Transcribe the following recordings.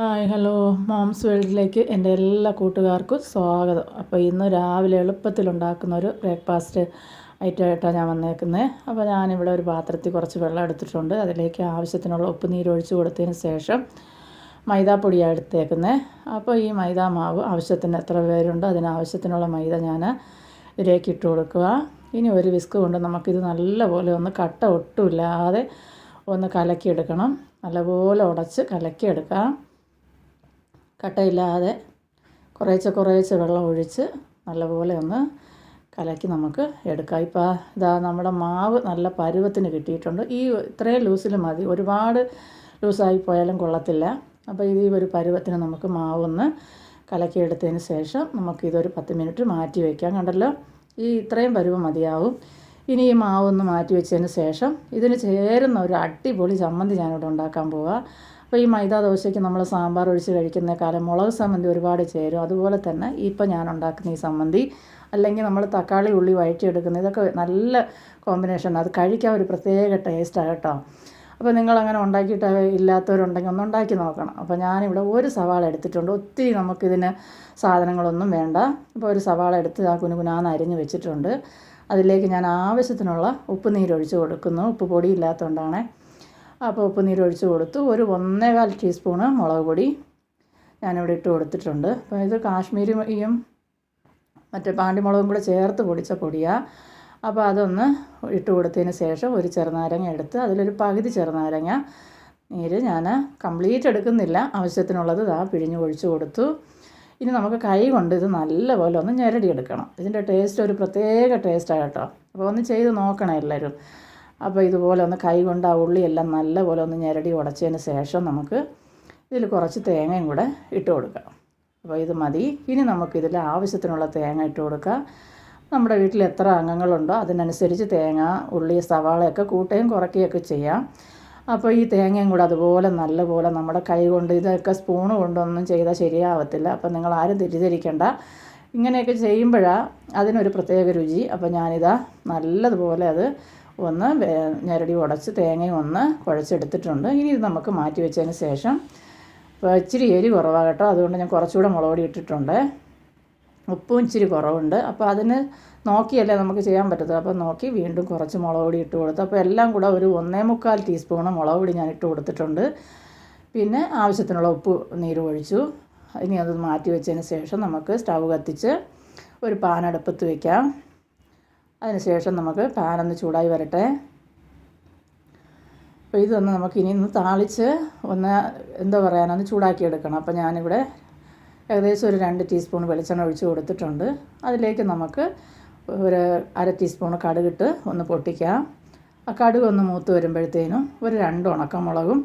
Hi hello. Moms വേൾഡിലേക്ക് എന്റെ എല്ലാ കൂട്ടുകാർക്കും സ്വാഗതം. അപ്പോൾ ഇന്ന് രാവിലെ എളുപ്പത്തിൽ ഉണ്ടാക്കുന്ന ഒരു ബ്രേക്ക്ഫാസ്റ്റ് ഐറ്റമായിട്ടാണ് ഞാൻ വന്നേക്കുന്നത്. അപ്പോൾ ഞാനിവിടെ ഒരു പാത്രത്തിൽ കുറച്ച് വെള്ളം എടുത്തിട്ടുണ്ട്. അതിലേക്ക് ആവശ്യത്തിനുള്ള ഉപ്പ് നീരൊഴിച്ച് കൊടുത്തതിന് ശേഷം മൈദാപ്പൊടിയാണ് എടുത്തേക്കുന്നത്. അപ്പോൾ ഈ മൈദ മാവ് ആവശ്യത്തിന് എത്ര പേരുണ്ട് അതിനാവശ്യത്തിനുള്ള മൈദ ഞാൻ ഇതിലേക്ക് ഇട്ട് കൊടുക്കുക. ഇനി ഒരു വിസ്ക് കൊണ്ട് നമുക്കിത് നല്ലപോലെ ഒന്ന് കട്ട ഒട്ടുമില്ലാതെ ഒന്ന് കലക്കിയെടുക്കണം. നല്ലപോലെ ഉടച്ച് കലക്കിയെടുക്കാം. കട്ടയില്ലാതെ കുറേശ്ശെ കുറേശ്ശെ വെള്ളം ഒഴിച്ച് നല്ലപോലെ ഒന്ന് കലക്കി നമുക്ക് എടുക്കാം. ഇപ്പോൾ ഇതാ നമ്മുടെ മാവ് നല്ല പരുവത്തിന് കിട്ടിയിട്ടുണ്ട്. ഈ ഇത്രയും ലൂസിൽ മതി. ഒരുപാട് ലൂസായി പോയാലും കൊള്ളത്തില്ല. അപ്പോൾ ഈ ഒരു പരുവത്തിന് നമുക്ക് മാവൊന്ന് കലക്കിയെടുത്തതിന് ശേഷം നമുക്കിതൊരു പത്ത് മിനിറ്റ് മാറ്റി വയ്ക്കാം കണ്ടല്ലോ? ഈ ഇത്രയും പരുവം മതിയാവും. ഇനി ഈ മാവ് ഒന്ന് മാറ്റി വെച്ചതിന് ശേഷം ഇതിന് ചേരുന്ന ഒരു അടിപൊളി ചമ്മന്തി ഞാനിവിടെ ഉണ്ടാക്കാൻ പോവാം. അപ്പോൾ ഈ മൈദ ദോശയ്ക്ക് നമ്മൾ സാമ്പാർ ഒഴിച്ച് കഴിക്കുന്ന കാലം മുളക് സമ്മന്തി ഒരുപാട് ചേരും. അതുപോലെ തന്നെ ഇപ്പോൾ ഞാൻ ഉണ്ടാക്കുന്ന ഈ സമ്മന്തി അല്ലെങ്കിൽ നമ്മൾ തക്കാളി ഉള്ളി വഴറ്റിയെടുക്കുന്ന ഇതൊക്കെ നല്ല കോമ്പിനേഷൻ അത് കഴിക്കാൻ ഒരു പ്രത്യേക ടേസ്റ്റാണ് കേട്ടോ. അപ്പോൾ നിങ്ങൾ അങ്ങനെ ഉണ്ടാക്കിയിട്ട് ഇല്ലാത്തവരുണ്ടെങ്കിൽ ഒന്ന് ഉണ്ടാക്കി നോക്കണം. അപ്പോൾ ഞാനിവിടെ ഒരു സവാള എടുത്തിട്ടുണ്ട്. ഒത്തിരി നമുക്കിതിന് സാധനങ്ങളൊന്നും വേണ്ട. അപ്പോൾ ഒരു സവാള എടുത്ത് ആ കുനുകുനാന്ന് അരിഞ്ഞ് വെച്ചിട്ടുണ്ട്. അതിലേക്ക് ഞാൻ ആവശ്യത്തിനുള്ള ഉപ്പ് നീരൊഴിച്ച് കൊടുക്കുന്നു. ഉപ്പ് പൊടി ഇല്ലാത്തതുകൊണ്ടാണ് അപ്പോൾ ഉപ്പ് നീരൊഴിച്ച് കൊടുത്തു. ഒരു ഒന്നേകാൽ ടീസ്പൂണ് മുളക് പൊടി ഞാനിവിടെ ഇട്ട് കൊടുത്തിട്ടുണ്ട്. അപ്പോൾ ഇത് കാശ്മീരിയും മറ്റേ പാണ്ടിമുളകും കൂടെ ചേർത്ത് പൊടിച്ച പൊടിയാണ് അപ്പോൾ അതൊന്ന് ഇട്ട് കൊടുത്തതിന് ശേഷം ഒരു ചെറുനാരങ്ങ എടുത്ത് അതിലൊരു പകുതി ചെറുനാരങ്ങ നീര് ഞാൻ കംപ്ലീറ്റ് എടുക്കുന്നില്ല. ആവശ്യത്തിനുള്ളത് ഇതാ പിഴിഞ്ഞ് ഒഴിച്ചു കൊടുത്തു. ഇനി നമുക്ക് കൈ കൊണ്ട് ഇത് നല്ലപോലെ ഒന്ന് ഞെരടിയെടുക്കണം. ഇതിന്റെ ടേസ്റ്റ് ഒരു പ്രത്യേക ടേസ്റ്റാണ് കേട്ടോ. അപ്പോൾ ഒന്ന് ചെയ്ത് നോക്കണം എല്ലാവരും. അപ്പോൾ ഇതുപോലെ ഒന്ന് കൈ കൊണ്ട് ആ ഉള്ളിയെല്ലാം നല്ലപോലെ ഒന്ന് ഞെരടി ഉടച്ചതിന് ശേഷം നമുക്ക് ഇതിൽ കുറച്ച് തേങ്ങയും കൂടെ ഇട്ട് കൊടുക്കാം. അപ്പോൾ ഇത് മതി. ഇനി നമുക്കിതിൽ ആവശ്യത്തിനുള്ള തേങ്ങ ഇട്ട് കൊടുക്കാം. നമ്മുടെ വീട്ടിൽ എത്ര അംഗങ്ങളുണ്ടോ അതിനനുസരിച്ച് തേങ്ങ ഉള്ളി സവാളയൊക്കെ കൂട്ടുകയും കുറയ്ക്കുകയൊക്കെ ചെയ്യാം. അപ്പോൾ ഈ തേങ്ങയും കൂടെ അതുപോലെ നല്ലപോലെ നമ്മുടെ കൈ കൊണ്ട് ഇതൊക്കെ സ്പൂണ് കൊണ്ടൊന്നും ചെയ്താൽ ശരിയാവത്തില്ല. അപ്പോൾ നിങ്ങൾ ആരും തെറ്റിദ്ധരിക്കേണ്ട. ഇങ്ങനെയൊക്കെ ചെയ്യുമ്പോഴാണ് അതിനൊരു പ്രത്യേക രുചി. അപ്പോൾ ഞാനിതാ നല്ലതുപോലെ അത് ഒന്ന് ഞരടി ഉടച്ച് തേങ്ങയും ഒന്ന് കുഴച്ചെടുത്തിട്ടുണ്ട്. ഇനി ഇത് നമുക്ക് മാറ്റി വെച്ചതിന് ശേഷം ഇപ്പോൾ ഇച്ചിരി എരി കുറവാണ് കേട്ടോ. അതുകൊണ്ട് ഞാൻ കുറച്ചുകൂടെ മുളകൊടി ഇട്ടിട്ടുണ്ട്. ഉപ്പും ഇച്ചിരി കുറവുണ്ട്. അപ്പോൾ അതിന് നോക്കിയല്ലേ നമുക്ക് ചെയ്യാൻ പറ്റത്തത് അപ്പോൾ നോക്കി വീണ്ടും കുറച്ച് മുളക് പൊടി ഇട്ട് കൊടുത്തു അപ്പോൾ എല്ലാം കൂടെ ഒരു ഒന്നേ മുക്കാൽ ടീസ്പൂണ് മുളക് പൊടി ഞാൻ ഇട്ട് കൊടുത്തിട്ടുണ്ട്. പിന്നെ ആവശ്യത്തിനുള്ള ഉപ്പ് നീര് ഒഴിച്ചു. ഇനി അത് മാറ്റി വെച്ചതിന് ശേഷം നമുക്ക് സ്റ്റൗ കത്തിച്ച് ഒരു പാനടുപ്പത്ത് വയ്ക്കാം അതിനുശേഷം നമുക്ക് പാനൊന്ന് ചൂടായി വരട്ടെ. അപ്പോൾ ഇതൊന്ന് നമുക്ക് ഇനി ഒന്ന് താളിച്ച് ഒന്ന് എന്താ പറയാനൊന്ന് ചൂടാക്കി എടുക്കണം. അപ്പോൾ ഞാനിവിടെ ഏകദേശം ഒരു രണ്ട് ടീസ്പൂൺ വെളിച്ചെണ്ണ ഒഴിച്ച് കൊടുത്തിട്ടുണ്ട്. അതിലേക്ക് നമുക്ക് ഒരു അര ടീസ്പൂൺ കടുകിട്ട് ഒന്ന് പൊട്ടിക്കാം. ആ കടുക് ഒന്ന് മൂത്ത് വരുമ്പോഴത്തേനും ഒരു രണ്ട് ഉണക്കമുളകും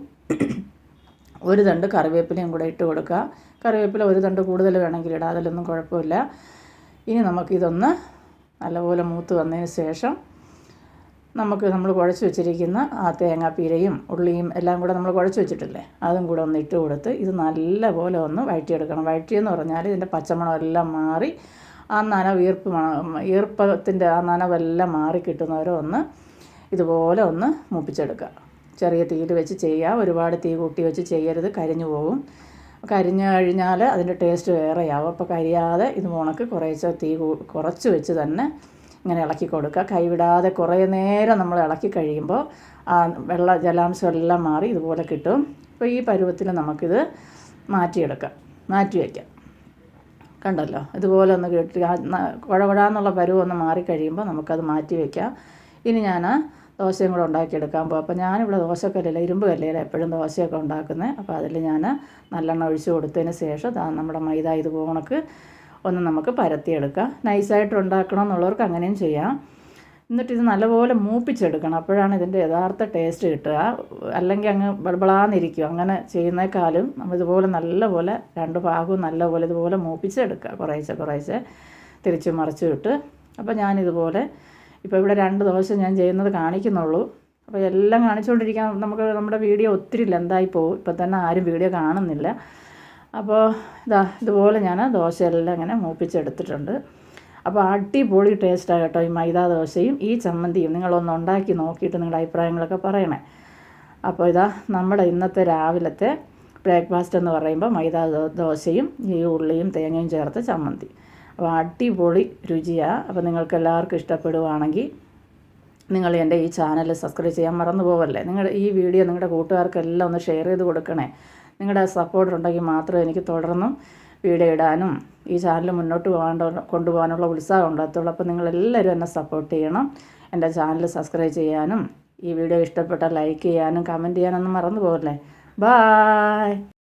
ഒരു തണ്ട് കറിവേപ്പിലയും കൂടെ ഇട്ട് കൊടുക്കുക. കറിവേപ്പില ഒരു തണ്ട് കൂടുതൽ വേണമെങ്കിൽ ഇടാം അതിലൊന്നും കുഴപ്പമില്ല. ഇനി നമുക്കിതൊന്ന് നല്ലപോലെ മൂത്ത് വന്നതിന് ശേഷം നമുക്ക് നമ്മൾ കുഴച്ച് വെച്ചിരിക്കുന്ന ആ തേങ്ങാപ്പീരയും ഉള്ളിയും എല്ലാം കൂടെ നമ്മൾ കുഴച്ച് വെച്ചിട്ടില്ലേ അതും കൂടെ ഒന്ന് ഇട്ട് കൊടുത്ത് ഇത് നല്ലപോലെ ഒന്ന് വഴറ്റിയെടുക്കണം. വഴറ്റിയെന്ന് പറഞ്ഞാൽ ഇതിന്റെ പച്ചമണം എല്ലാം മാറി ആ നനവ് ഈർപ്പ് ഈർപ്പത്തിന്റെ ആ നനവെല്ലാം മാറി കിട്ടുന്നവരെ ഒന്ന് ഇതുപോലെ ഒന്ന് മൂപ്പിച്ചെടുക്കുക. ചെറിയ തീയിൽ വെച്ച് ചെയ്യുക ഒരുപാട് തീ കൂട്ടി വെച്ച് ചെയ്യരുത്. കരിഞ്ഞു പോകും കരിഞ്ഞു കഴിഞ്ഞാൽ അതിന്റെ ടേസ്റ്റ് വേറെയാവും. അപ്പോൾ കരിയാതെ ഇത് ഉണക്ക് കുറേശ്ശെ തീ കുറച്ച് വെച്ച് തന്നെ ഇങ്ങനെ ഇളക്കി കൊടുക്കുക. കൈവിടാതെ കുറേ നേരം നമ്മൾ ഇളക്കി കഴിയുമ്പോൾ ആ വെള്ള ജലാംശം എല്ലാം മാറി ഇതുപോലെ കിട്ടും. അപ്പോൾ ഈ പരുവത്തിൽ നമുക്കിത് മാറ്റിയെടുക്കാം. മാറ്റി വയ്ക്കാം. കണ്ടല്ലോ? ഇതുപോലെ ഒന്ന് കിട്ടി കുഴകുഴാന്നുള്ള പരുവം ഒന്ന് മാറിക്കഴിയുമ്പോൾ നമുക്കത് മാറ്റി വയ്ക്കാം. ഇനി ഞാൻ ദോശയും കൂടെ ഉണ്ടാക്കിയെടുക്കാൻ പോകും. അപ്പോൾ ഞാനിവിടെ ദോശക്കല്ലില്ല ഇരുമ്പ് കല്ലിൽ എപ്പോഴും ദോശയൊക്കെ ഉണ്ടാക്കുന്നത് അപ്പോൾ അതിൽ ഞാൻ നല്ലെണ്ണ ഒഴിച്ച് കൊടുത്തതിന് ശേഷം നമ്മുടെ മൈദ ഇത് പോണക്ക് ഒന്ന് നമുക്ക് പരത്തിയെടുക്കാം. നൈസായിട്ട് ഉണ്ടാക്കണം എന്നുള്ളവർക്ക് അങ്ങനെയും ചെയ്യാം. എന്നിട്ട് ഇത് നല്ലപോലെ മൂപ്പിച്ചെടുക്കണം. അപ്പോഴാണ് ഇതിന്റെ യഥാർത്ഥ ടേസ്റ്റ് കിട്ടുക. അല്ലെങ്കിൽ അങ്ങ് ബളബളാന്നിരിക്കും അങ്ങനെ ചെയ്യുന്നേക്കാളും നമ്മൾ ഇതുപോലെ നല്ലപോലെ രണ്ട് ഭാഗവും നല്ലപോലെ ഇതുപോലെ മൂപ്പിച്ചെടുക്കുക. കുറേശ്ശെ കുറേശ്ശെ തിരിച്ച് മറിച്ച് വിട്ട്. അപ്പോൾ ഞാനിതുപോലെ ഇപ്പോൾ ഇവിടെ രണ്ട് ദോശ ഞാൻ ചെയ്യുന്നത് കാണിക്കുന്നുള്ളൂ. അപ്പോൾ എല്ലാം കാണിച്ചുകൊണ്ടിരിക്കാൻ നമുക്ക് നമ്മുടെ വീഡിയോ ഒത്തിരി ലെന്തായി പോകും. ഇപ്പം തന്നെ ആരും വീഡിയോ കാണുന്നില്ല. അപ്പോൾ ഇതാ ഇതുപോലെ ഞാൻ ദോശയെല്ലാം ഇങ്ങനെ മൂപ്പിച്ചെടുത്തിട്ടുണ്ട്. അപ്പോൾ അടിപൊളി ടേസ്റ്റാണ് കേട്ടോ ഈ മൈദാ ദോശയും ഈ ചമ്മന്തിയും. നിങ്ങളൊന്ന് ഉണ്ടാക്കി നോക്കിയിട്ട് നിങ്ങളുടെ അഭിപ്രായങ്ങളൊക്കെ പറയണേ. അപ്പോൾ ഇതാ നമ്മുടെ ഇന്നത്തെ രാവിലത്തെ ബ്രേക്ക്ഫാസ്റ്റ് എന്ന് പറയുമ്പോൾ മൈദാ ദോശയും ഈ ഉള്ളിയും തേങ്ങയും ചേർത്ത് ചമ്മന്തി. അപ്പോൾ അടിപൊളി രുചിയാണ് അപ്പോൾ നിങ്ങൾക്ക് എല്ലാവർക്കും ഇഷ്ടപ്പെടുവാണെങ്കിൽ നിങ്ങൾ എന്റെ ഈ ചാനൽ സബ്സ്ക്രൈബ് ചെയ്യാൻ മറന്നു പോകല്ലേ നിങ്ങളുടെ ഈ വീഡിയോ നിങ്ങളുടെ കൂട്ടുകാർക്കെല്ലാം ഒന്ന് ഷെയർ ചെയ്ത് കൊടുക്കണേ. നിങ്ങളുടെ സപ്പോർട്ട് ഉണ്ടെങ്കിൽ മാത്രമേ എനിക്ക് തുടർന്നും വീഡിയോ ഇടാനും ഈ ചാനൽ മുന്നോട്ട് പോകാണ്ട് കൊണ്ടുപോകാനുള്ള ഉത്സാഹം ഉണ്ടാകത്തുള്ളൂ. അപ്പോൾ നിങ്ങളെല്ലാവരും എന്നെ സപ്പോർട്ട് ചെയ്യണം. എന്റെ ചാനൽ സബ്സ്ക്രൈബ് ചെയ്യാനും ഈ വീഡിയോ ഇഷ്ടപ്പെട്ടാൽ ലൈക്ക് ചെയ്യാനും കമന്റ് ചെയ്യാനൊന്നും മറന്നു പോകല്ലേ ബായ്.